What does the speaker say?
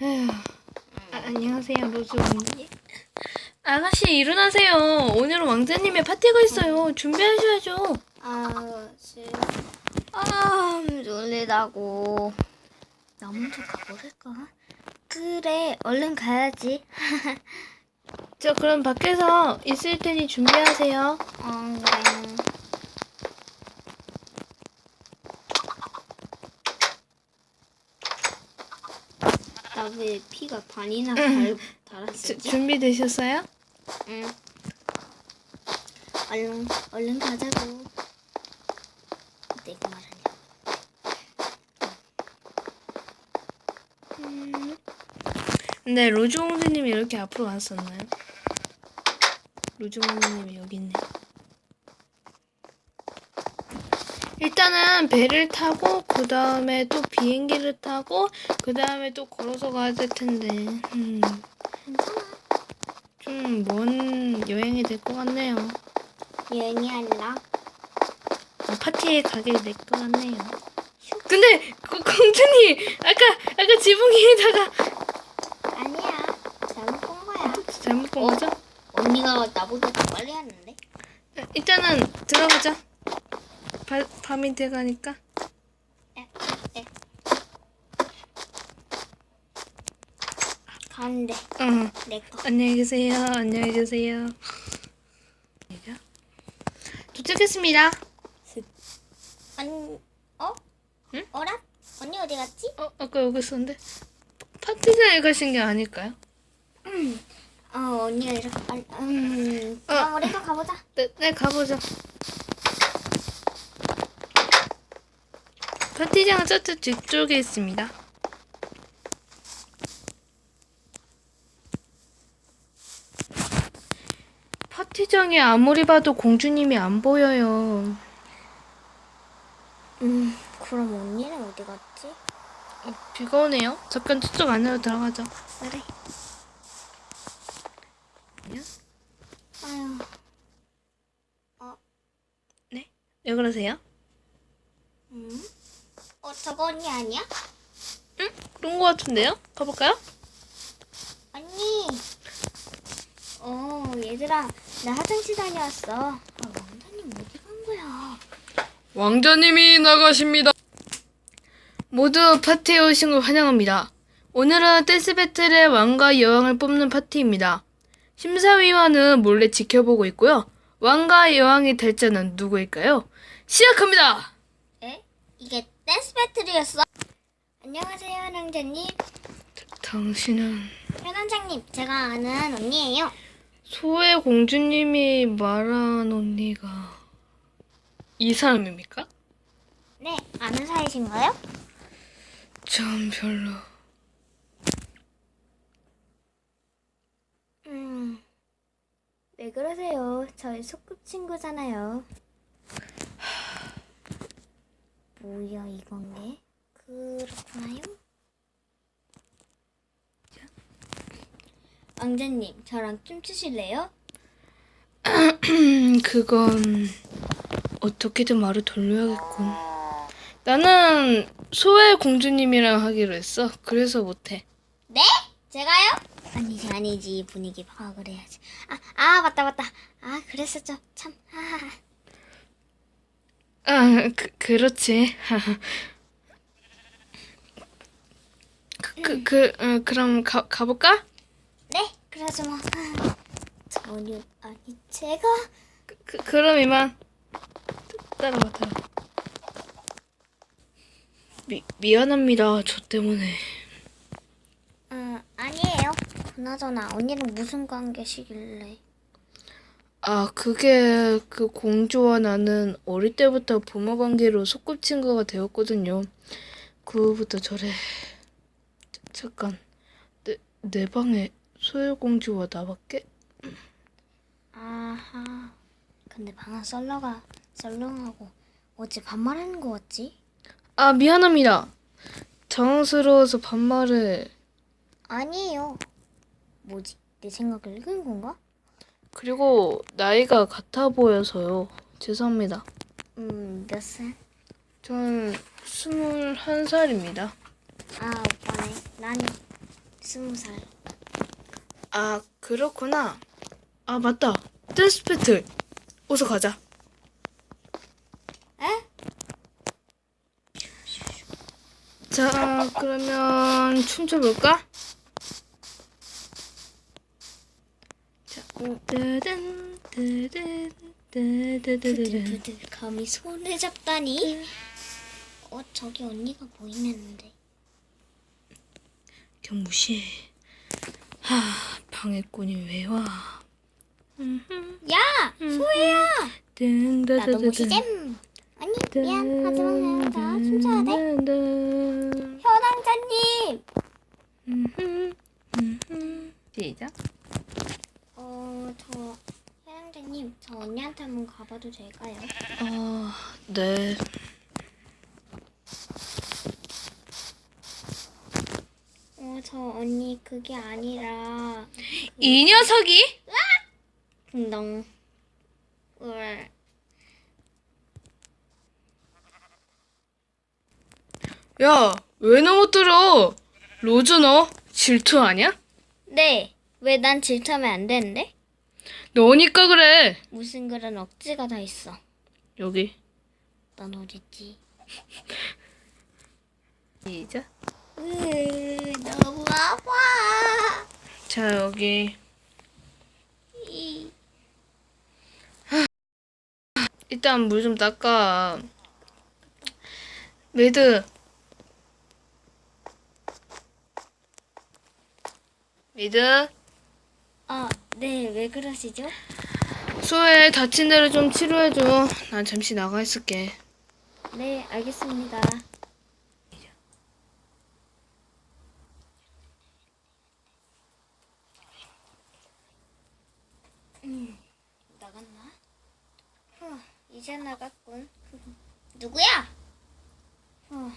에휴, 아, 안녕하세요, 로즈 언니. 아가씨, 일어나세요. 오늘은 왕자님의 파티가 있어요. 준비하셔야죠. 아, 싫어. 아, 졸리다고. 나 먼저 가버릴까? 그래, 얼른 가야지. 저 그럼 밖에서 있을 테니 준비하세요. 어, 그래. 나왜 피가 반이나 달, 주, 달았었지? 준비되셨어요? 응. 얼른, 얼른 가자고. 내가 말하냐. 근데 로즈 왕자님이 이렇게 앞으로 왔었나요? 로즈 왕자님이 여기 있네. 일단은 배를 타고 그 다음에 또 비행기를 타고 그 다음에 또 걸어서 가야 될 텐데 음, 괜찮아. 좀 먼 여행이 될 것 같네요. 여행이 아니라. 어, 파티에 가게 될 것 같네요. 근데 그 공주님 아까 아까 지붕 위에다가 아니야. 잘못 본 거야. 잘못 본 거죠? 언니가 나보다 더 빨리 하는데? 일단은 들어가자. 바, 밤이 돼가니까. 에, 에. 가는데 응. 내 거. 안녕히 계세요. 안녕히 계세요. 도착했습니다. 언, 어? 응? 어라? 언니 어디 갔지? 어, 아까 여기 있었는데 파티장에 가신 게 아닐까요? 어, 언니가 이렇게 빨리. 음, 어. 그럼 우리도 가보자. 네, 네 가보죠. 파티장은 저쪽 뒤쪽에 있습니다. 파티장에 아무리 봐도 공주님이 안 보여요. 음, 그럼 언니는 어디 갔지? 어, 비가 오네요. 잠깐 저쪽 안으로 들어가죠. 그래. 아유, 왜 그러세요? 음? 어, 저거 언니 아니야? 응? 그런 거 같은데요? 가볼까요? 언니. 어, 얘들아, 나 화장실 다녀왔어. 아, 왕자님 어디 간 거야? 왕자님이 나가십니다. 모두 파티에 오신 걸 환영합니다. 오늘은 댄스 배틀의 왕과 여왕을 뽑는 파티입니다. 심사위원은 몰래 지켜보고 있고요. 왕과 여왕이 될 자는 누구일까요? 시작합니다! 에? 이게 댄스 배틀이었어? 안녕하세요, 현왕자님. 당신은 현원장님, 제가 아는 언니예요. 소의 공주님이 말한 언니가 이 사람입니까? 네, 아는 사이신가요? 전 별로. 음, 왜 그러세요? 저희 소꿉친구잖아요. 뭐야, 이건 게? 그렇구나요? 왕자님, 저랑 춤추실래요? 음, 그건 어떻게든 말을 돌려야겠군. 나는 소의 공주님이랑 하기로 했어. 그래서 못해. 네? 제가요? 아니지, 아니지. 분위기 파악을 해야지. 아, 아, 맞다, 맞다. 아, 그랬었죠. 참. 하하하. 아, 그, 그렇지. 그, 그, 그 어, 그럼 가, 가볼까? 네, 그러죠 뭐. 전혀 아니 제가 그, 그, 그럼 이만. 따라 와, 따라와. 미, 미안합니다. 저 때문에. 음 아니에요. 그나저나 언니는 무슨 관계시길래? 아, 그게 그 공주와 나는 어릴 때부터 부모 관계로 소꿉친구가 되었거든요. 그 후부터 저래. 자, 잠깐. 내, 내 방에 소율공주와 나밖에? 아하. 근데 방은 썰러가 썰렁하고 어제 반말하는 거 같지? 아, 미안합니다. 당황스러워서 반말을. 아니에요. 뭐지? 내 생각을 읽은 건가? 그리고 나이가 같아 보여서요. 죄송합니다. 음, 몇 살? 전 스물한 살입니다. 아, 오빠네. 나는 스무 살. 아, 그렇구나. 아, 맞다. 댄스 배틀. 어서 가자. 에? 자, 그러면 춤춰볼까? 자, 뜨든, 뜨든, 뜨드드드든. 감히 손을 잡다니. 어 저기 언니가 보이는데. 그냥 무시해. 하, 방해꾼이 왜 와? 음흠, 야 소혜야. 든, 나도 드드드든. 무시잼. 아니 미안 하지만 나 춤춰야 돼. 든, 현황자님. 시작. 어 저 현황자님 저 언니한테 한번 가봐도 될까요? 어, 네. 어 저 언니 그게 아니라 이 녀석이? 딩동. 울. 야, 왜 넘어뜨려? 로즈 너 질투 아니야? 네. 왜 난 질투하면 안 되는데? 너니까 그래. 무슨 그런 억지가 다 있어. 여기. 넌 어딨지? 시작. 으, 너무 아파. 자, 여기. 이. 일단 물 좀 닦아. 메드. 메드. 아, 네. 왜 그러시죠? 소혜 다친 데를 좀 치료해줘. 난 잠시 나가 있을게. 네, 알겠습니다. 음, 나갔나? 후, 이제 나갔군. 누구야? 후,